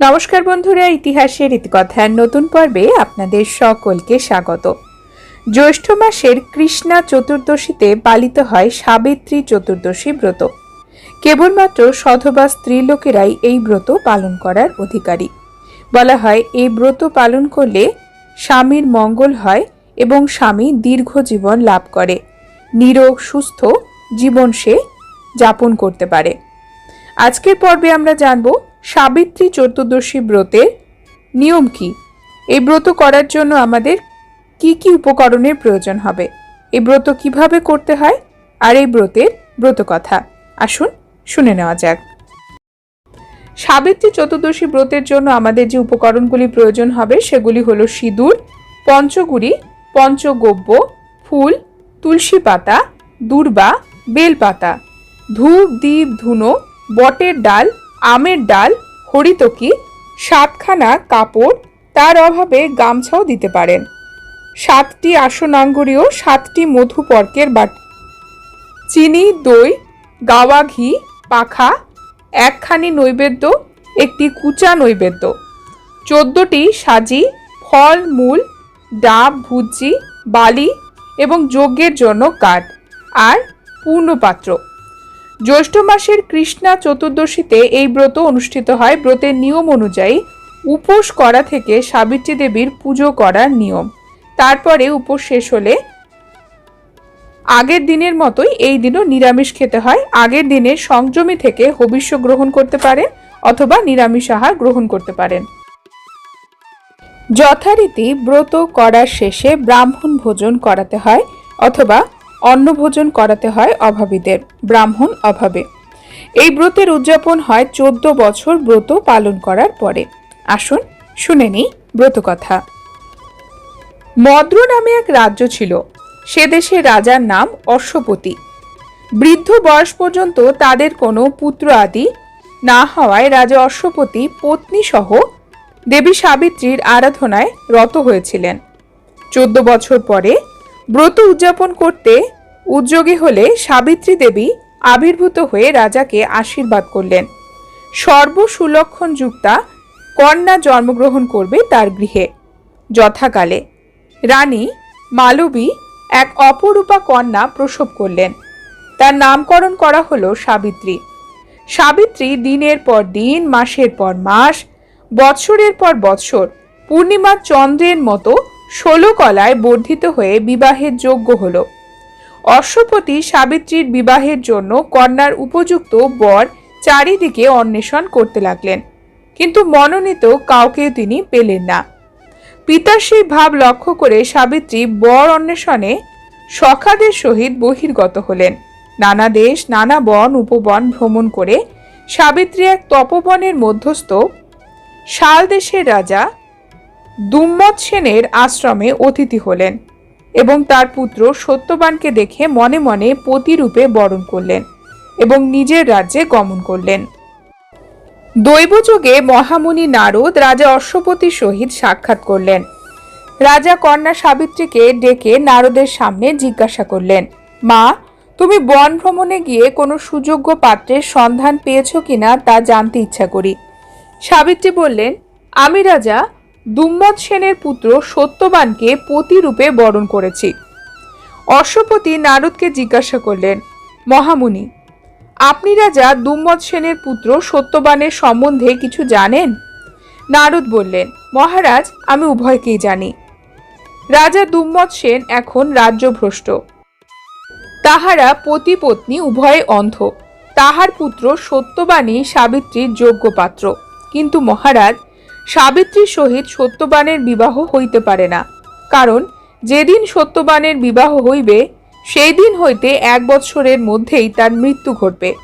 নমস্কার বন্ধুরা, ইতিহাসের ইতিকথার নতুন পর্বে আপনাদের সকলকে স্বাগত। জ্যৈষ্ঠ মাসের কৃষ্ণা চতুর্দশীতে পালিত হয় সাবিত্রী চতুর্দশী ব্রত। কেবলমাত্র সধবা স্ত্রীলোকেরাই এই ব্রত পালন করার অধিকারী। বলা হয়, এই ব্রত পালন করলে স্বামীর মঙ্গল হয় এবং স্বামী দীর্ঘ জীবন লাভ করে। নিরোগ, সুস্থ জীবন সে যাপন করতে পারে। আজকের পর্বে আমরা জানব সাবিত্রী চতুর্দশী ব্রতের নিয়ম কি? এই ব্রত করার জন্য আমাদের কি কি উপকরণের প্রয়োজন হবে? এই ব্রত কীভাবে করতে হয়? আর এই ব্রতের ব্রত কথা আসুন শুনে নেওয়া যাক। সাবিত্রী চতুর্দশী ব্রতের জন্য আমাদের যে উপকরণগুলি প্রয়োজন হবে, সেগুলি হলো সিঁদুর, পঞ্চগুড়ি, পঞ্চগব্য, ফুল, তুলসী পাতা, দূর্বা, বেলপাতা। ধূপ দ্বীপ ধুনো, বটের ডাল আমের ডাল, হরিতকি, সাতখানা কাপড়, তার অভাবে গামছাও দিতে পারেন। সাতটি আসনাঙ্গরীয় সাতটি মধুপর্কের বাট। চিনি, দই, গাওয়া ঘি, পাখা, একখানি নৈবেদ্য, একটি কুচা নৈবেদ্য। চোদ্দটি সাজি, ফল, মূল, ডাব, ভুজি, বালি এবং যজ্ঞের জন্য কাঠ। আর পূর্ণপাত্র। জ্যৈষ্ঠ মাসের কৃষ্ণা চতুর্দশীতে এই ব্রত অনুষ্ঠিত হয়। ব্রতের নিয়ম অনুযায়ী উপোস করা থেকে সাবিত্রী দেবীর পুজো করার নিয়ম। তারপরে উপোস শেষ হলে আগের দিনের মতোই এই দিনও নিরামিষ খেতে হয়। আগের দিনে সংযমী থেকে হবিষ্য গ্রহণ করতে পারেন অথবা নিরামিষ আহার গ্রহণ করতে পারেন। যথারীতি ব্রত করার শেষে ব্রাহ্মণ ভোজন করাতে হয় অথবা অন্নভোজন করাতে হয় অভাবীদের, ব্রাহ্মণ অভাবে। এই ব্রতের উদযাপন হয় চোদ্দ বছর ব্রত পালন করার পরে। আসুন শুনে নিই ব্রত কথা মদ্র নামে এক রাজ্য ছিল। সে দেশে রাজার নাম অশ্বপতি। বৃদ্ধ বয়স পর্যন্ত তাদের কোনো পুত্র আদি না হওয়ায় রাজা অশ্বপতি পত্নী সহ দেবী সাবিত্রীর আরাধনায় রত হয়েছিলেন। চোদ্দ বছর পরে ব্রত উদযাপন করতে উদ্যোগী হলে সাবিত্রী দেবী আবির্ভূত হয়ে রাজাকে আশীর্বাদ করলেন। সর্বসুলক্ষণ যুক্তা কন্যা জন্মগ্রহণ করবে তার গৃহে। যথাকালে রানী মালবী এক অপরূপা কন্যা প্রসব করলেন। তার নামকরণ করা হলো সাবিত্রী। সাবিত্রী দিনের পর দিন, মাসের পর মাস, বৎসরের পর বৎসর পূর্ণিমা চন্দ্রের মতো ষোলো কলায় বর্ধিত হয়ে বিবাহের যোগ্য হল। অশ্বপতি সাবিত্রীর বিবাহের জন্য কন্যার উপযুক্ত বর চারিদিকে অন্বেষণ করতে লাগলেন, কিন্তু মনোনীত কাউকে তিনি পেলেন না। পিতার সেই ভাব লক্ষ্য করে সাবিত্রী বর অন্বেষণে সখাদের সহিত বহির্গত হলেন। নানা দেশ, নানা বন, উপবন ভ্রমণ করে সাবিত্রী এক তপবনের মধ্যস্থ শাল দেশের রাজা দুম্মত সেনের আশ্রমে অতিথি হলেন এবং তার পুত্র সত্যবানকে দেখে মনে মনে পতিরূপে বরণ করলেন এবং নিজের রাজ্যে গমন করলেন। দৈবযোগে মহামুনি নারদ রাজা অশ্বপতির সহিত সাক্ষাৎ করলেন। রাজা কন্যা সাবিত্রীকে ডেকে নারদের সামনে জিজ্ঞাসা করলেন, মা, তুমি বন ভ্রমণে গিয়ে কোনো সুযোগ্য পাত্রের সন্ধান পেয়েছ কিনা তা জানতে ইচ্ছা করি। সাবিত্রী বললেন, আমি রাজা দুম্মত সেনের পুত্র সত্যবানকে পতিরূপে বরণ করেছি। অশ্বপতি নারদকে জিজ্ঞাসা করলেন, মহামুনি, আপনি রাজা দুম্মত সেনের পুত্র সত্যবানের সম্বন্ধে কিছু জানেন? নারদ বললেন, মহারাজ, আমি উভয়কেই জানি। রাজা দুম্মত সেন এখন রাজ্যভ্রষ্ট। তাহারা পতি পত্নী উভয়ে অন্ধ। তাহার পুত্র সত্যবাণী সাবিত্রীর যোগ্য পাত্র কিন্তু মহারাজ সাবিত্রীর সহিত সত্যবানের বিবাহ হইতে পারে না। কারণ, যেদিন সত্যবানের বিবাহ হইবে সেই দিন হইতে এক বৎসরের মধ্যেই তার মৃত্যু ঘটবে।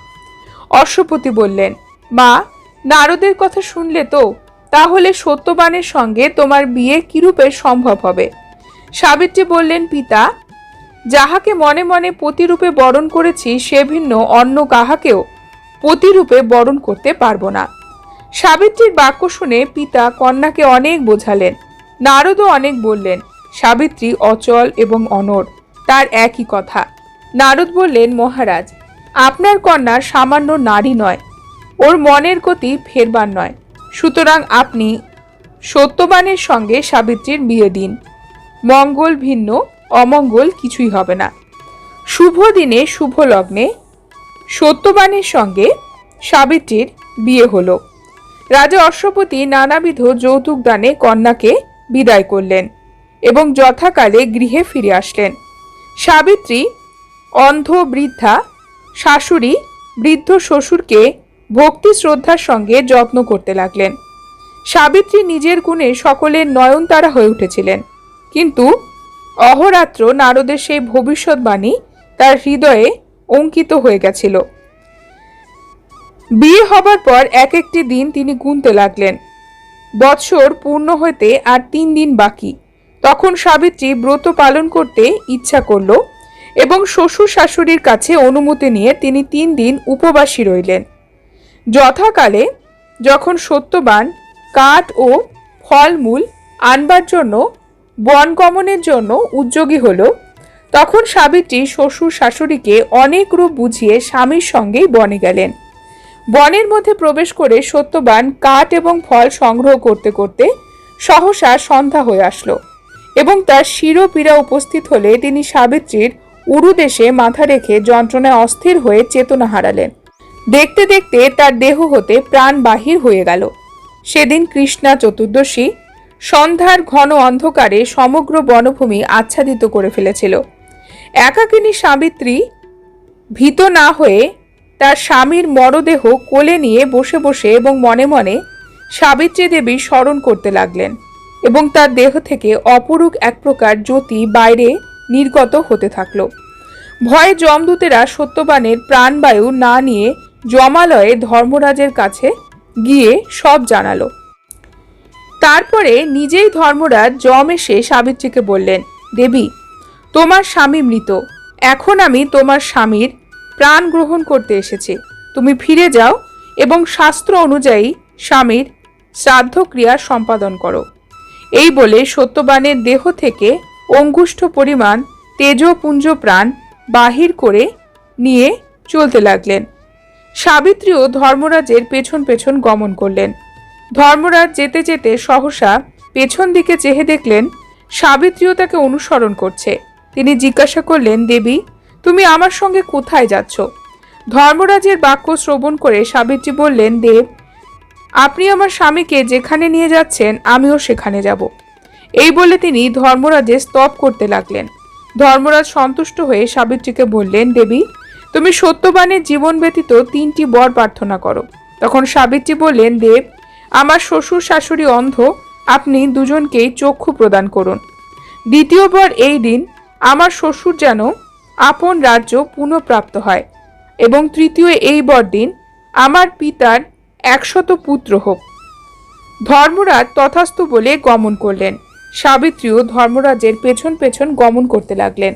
অশ্বপতি বললেন, মা, নারদের কথা শুনলে তো? তাহলে সত্যবানের সঙ্গে তোমার বিয়ে কিরূপে সম্ভব হবে? সাবিত্রী বললেন, পিতা, যাহাকে মনে মনে পতিরূপে বরণ করেছি, সে ভিন্ন অন্য কাহাকেও পতিরূপে বরণ করতে পারব না। সাবিত্রীর বাক্য শুনে পিতা কন্যাকে অনেক বোঝালেন। নারদও অনেক বললেন, সাবিত্রী অচল এবং অনর, তার একই কথা। নারদ বললেন, মহারাজ, আপনার কন্যা সামান্য নারী নয়, ওর মনের গতি ফেরবার নয়। সুতরাং আপনি সত্যবানের সঙ্গে সাবিত্রীর বিয়ে দিন। মঙ্গল ভিন্ন, অমঙ্গল কিছুই হবে না। শুভ দিনে শুভ লগ্নে সত্যবানের সঙ্গে সাবিত্রীর বিয়ে হলো। রাজা অশ্বপতি নানাবিধ যৌতুক দানে কন্যাকে বিদায় করলেন এবং যথাকালে গৃহে ফিরে আসলেন। সাবিত্রী, অন্ধ বৃদ্ধা, শাশুড়ি, বৃদ্ধ শ্বশুরকে ভক্তি শ্রদ্ধার সঙ্গে যত্ন করতে লাগলেন। সাবিত্রী নিজের গুণে সকলের নয়নতারা হয়ে উঠেছিলেন। কিন্তু অহরাত্র নারদের সেই ভবিষ্যৎবাণী তার হৃদয়ে অঙ্কিত হয়ে গেছিল। বিয়ে হবার পর এক একটি দিন তিনি গুনতে লাগলেন। বৎসর পূর্ণ হতে আর তিন দিন বাকি। তখন সাবিত্রী ব্রত পালন করতে ইচ্ছা করল এবং শ্বশুর শাশুড়ির কাছে অনুমতি নিয়ে তিনি তিন দিন উপবাসী রইলেন। যথাকালে যখন সত্যবান, কাঠ ও ফলমূল আনবার জন্য বনগমনের জন্য উদ্যোগী হল, তখন সাবিত্রী শ্বশুর শাশুড়িকে অনেক রূপ বুঝিয়ে স্বামীর সঙ্গেই বনে গেলেন। বনের মধ্যে প্রবেশ করে সত্যবান কাঠ এবং ফল সংগ্রহ করতে করতে সহসা সন্ধ্যা হয়ে আসলো এবং তার শিরোপীড়া উপস্থিত হলে তিনি সাবিত্রীর উরুদেশে মাথা রেখে যন্ত্রণায় অস্থির হয়ে চেতনা হারালেন। দেখতে দেখতে তার দেহ হতে প্রাণ বাহির হয়ে গেল। সেদিন কৃষ্ণা চতুর্দশী সন্ধ্যার ঘন অন্ধকারে সমগ্র বনভূমি আচ্ছাদিত করে ফেলেছিল। একাকিনী সাবিত্রী ভীত না হয়ে তার স্বামীর মরদেহ কোলে নিয়ে বসে বসে এবং মনে মনে সাবিত্রী দেবী স্মরণ করতে লাগলেন এবং তার দেহ থেকে অপরূপ এক প্রকার জ্যোতি বাইরে নির্গত হতে থাকল। ভয়ে যমদূতেরা সত্যবানের প্রাণবায়ু না নিয়ে জমালয়ে ধর্মরাজের কাছে গিয়ে সব জানালো। তারপরে নিজেই ধর্মরাজ জম এসে সাবিত্রীকে বললেন, দেবী, তোমার স্বামী মৃত। এখন আমি তোমার স্বামীর প্রাণ গ্রহণ করতে এসেছে। তুমি ফিরে যাও এবং শাস্ত্র অনুযায়ী স্বামীর শ্রাদ্ধক্রিয়া সম্পাদন করো। এই বলে সত্যবানের দেহ থেকে অঙ্গুষ্ঠ পরিমাণ তেজপুঞ্জ প্রাণ বাহির করে নিয়ে চলতে লাগলেন। সাবিত্রীও ধর্মরাজের পেছন পেছন গমন করলেন। ধর্মরাজ যেতে যেতে সহসা পেছন দিকে চেহে দেখলেন, সাবিত্রীও তাকে অনুসরণ করছে। তিনি জিজ্ঞাসা করলেন, দেবী তুমি আমার সঙ্গে কোথায় যাচ্ছ? ধর্মরাজের বাক্য শ্রবণ করে সাবিত্রী বললেন, দেব, আপনি আমার স্বামীকে যেখানে নিয়ে যাচ্ছেন, আমিও সেখানে যাব। এই বলে তিনি ধর্মরাজের স্তব করতে লাগলেন। ধর্মরাজ সন্তুষ্ট হয়ে সাবিত্রীকে বললেন, দেবী, তুমি সত্যবানের জীবন ব্যতীত তিনটি বর প্রার্থনা করো। তখন সাবিত্রী বললেন, দেব, আমার শ্বশুর শাশুড়ি অন্ধ, আপনি দুজনকেই চক্ষু প্রদান করুন। দ্বিতীয়বার এই দিন আমার শ্বশুর যেন আপন রাজ্য পুনঃপ্রাপ্ত হয় এবং তৃতীয় এই বরদিন আমার পিতার একশত পুত্র হোক। ধর্মরাজ তথাস্তু বলে গমন করলেন। সাবিত্রীও ধর্মরাজের পেছন পেছন গমন করতে লাগলেন।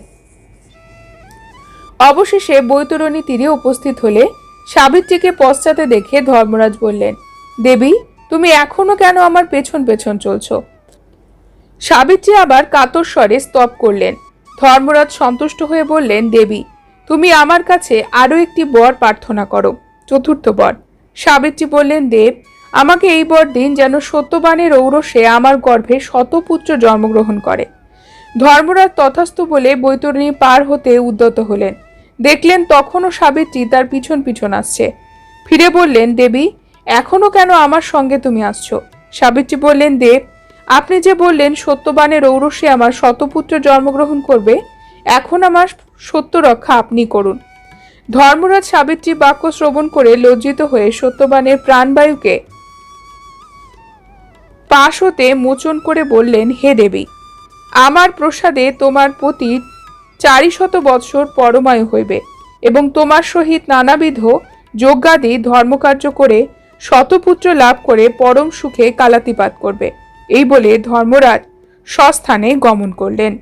অবশেষে বৈতরণী তীরে উপস্থিত হলে সাবিত্রীকে পশ্চাতে দেখে ধর্মরাজ বললেন, দেবী, তুমি এখনও কেন আমার পেছন পেছন চলছ? সাবিত্রী আবার কাতর স্বরে স্তব করলেন ধর্মরাজ সন্তুষ্ট হয়ে বললেন, দেবী, তুমি আমার কাছে আরও একটি বর প্রার্থনা করো। চতুর্থ বর। সাবিত্রী বললেন, দেব, আমাকে এই বর দিন যেন সত্যবানের ঔরসে আমার গর্ভে শতপুত্র জন্মগ্রহণ করে। ধর্মরাজ তথাস্থ বলে বৈতরণী পার হতে উদ্যত হলেন। দেখলেন, তখনও সাবিত্রী তার পিছন পিছন আসছে। ফিরে বললেন, দেবী, এখনও কেন আমার সঙ্গে তুমি আসছো? সাবিত্রী বললেন, দেব আপনি যে বললেন সত্যবানের ঔরসে আমার শতপুত্র জন্মগ্রহণ করবে, এখন আমার সত্য রক্ষা আপনি করুন। ধর্মরাজ সাবিত্রী বাক্য শ্রবণ করে লজ্জিত হয়ে সত্যবানের প্রাণবায়ুকে পাশ হতে মোচন করে বললেন, হে দেবী, আমার প্রসাদে তোমার প্রতি চারিশত বৎসর পরমায়ু হইবে এবং তোমার সহিত নানাবিধ যজ্ঞাদি ধর্মকার্য করে শতপুত্র লাভ করে পরম সুখে কালাতিপাত করবে। এই বলে ধর্মরাজ স্বস্থানে গমন করলেন।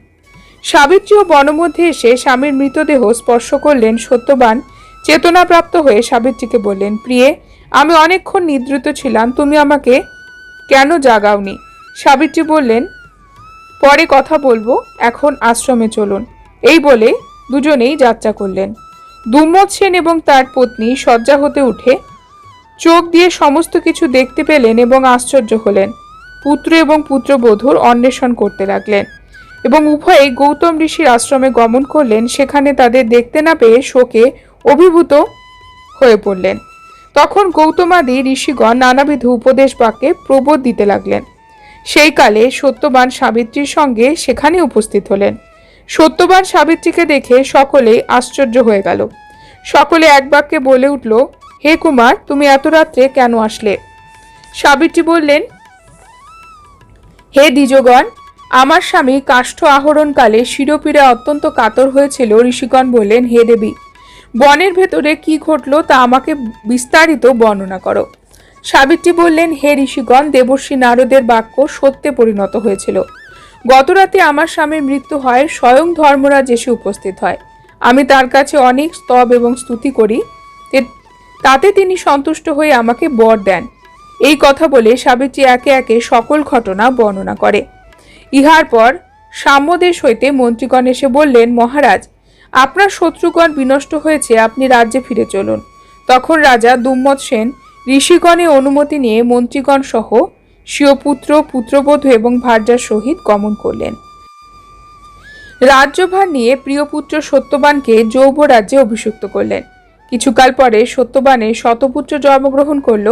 সাবিত্রী ও বনমধ্যে এসে স্বামীর মৃতদেহ স্পর্শ করলেন সত্যবান, চেতনাপ্রাপ্ত হয়ে সাবিত্রীকে বললেন, প্রিয়ে, আমি অনেকক্ষণ নিদ্রিত ছিলাম, তুমি আমাকে কেন জাগাওনি? সাবিত্রী বললেন, পরে কথা বলব, এখন আশ্রমে চলুন। এই বলে দুজনেই যাত্রা করলেন। দুম্মত সেন এবং তার পত্নী শয্যা হতে উঠে চোখ দিয়ে সমস্ত কিছু দেখতে পেলেন এবং আশ্চর্য হলেন। পুত্র এবং পুত্রবধূর অন্বেষণ করতে লাগলেন এবং উভয়েই গৌতম ঋষির আশ্রমে গমন করলেন। সেখানে তাদের দেখতে না পেয়ে শোকে অভিভূত হয়ে পড়লেন। তখন গৌতমাদি ঋষিগণ নানাবিধ উপদেশ বাক্যে প্রবোধ দিতে লাগলেন। সেই কালে সত্যবান সাবিত্রীর সঙ্গে সেখানে উপস্থিত হলেন। সত্যবান সাবিত্রীকে দেখে সকলেই আশ্চর্য হয়ে গেল। সকলে এক বাক্যে বলে উঠল, হে কুমার, তুমি এত রাত্রে কেন আসলে? সাবিত্রী বললেন হে দ্বিজগণ, আমার স্বামী কাষ্ঠ আহরণকালে শিরোপীড়ে অত্যন্ত কাতর হয়েছিল, ঋষিগণ বললেন, হে দেবী, বনের ভেতরে কি ঘটলো তা আমাকে বিস্তারিত বর্ণনা করো। সাবিত্রী বললেন, হে ঋষিগণ, দেবর্ষী নারদের বাক্য সত্যে পরিণত হয়েছিল। গতরাতে আমার স্বামীর মৃত্যু হয়, স্বয়ং ধর্মরাজ এসে উপস্থিত হয়। আমি তার কাছে অনেক স্তব এবং স্তুতি করি তাতে তিনি সন্তুষ্ট হয়ে আমাকে বর দেন। এই কথা বলে সাবিত্রী একে একে সকল ঘটনা বর্ণনা করে। ইহার পর সাম্যদেশ হইতে মন্ত্রীগণ এসে বললেন, মহারাজ, আপনার শত্রুগণ বিনষ্ট হয়েছে, আপনি রাজ্যে ফিরে চলুন। তখন রাজা দুম্মত সেন ঋষিগণে অনুমতি নিয়ে মন্ত্রীগণ সহ স্বীয় পুত্র পুত্রবধূ এবং ভার্যার সহিত গমন করলেন। রাজ্যভার নিয়ে প্রিয় পুত্র সত্যবানকে যৌবরাজ্যে অভিষিক্ত করলেন। কিছুকাল পরে সত্যবানের শতপুত্র জন্মগ্রহণ করল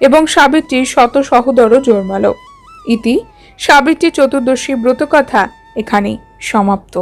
এবং সাবিত্রী শত সহোদরও জোরমালো ইতি সাবিত্রী চতুর্দশী ব্রতকথা এখানেই সমাপ্ত।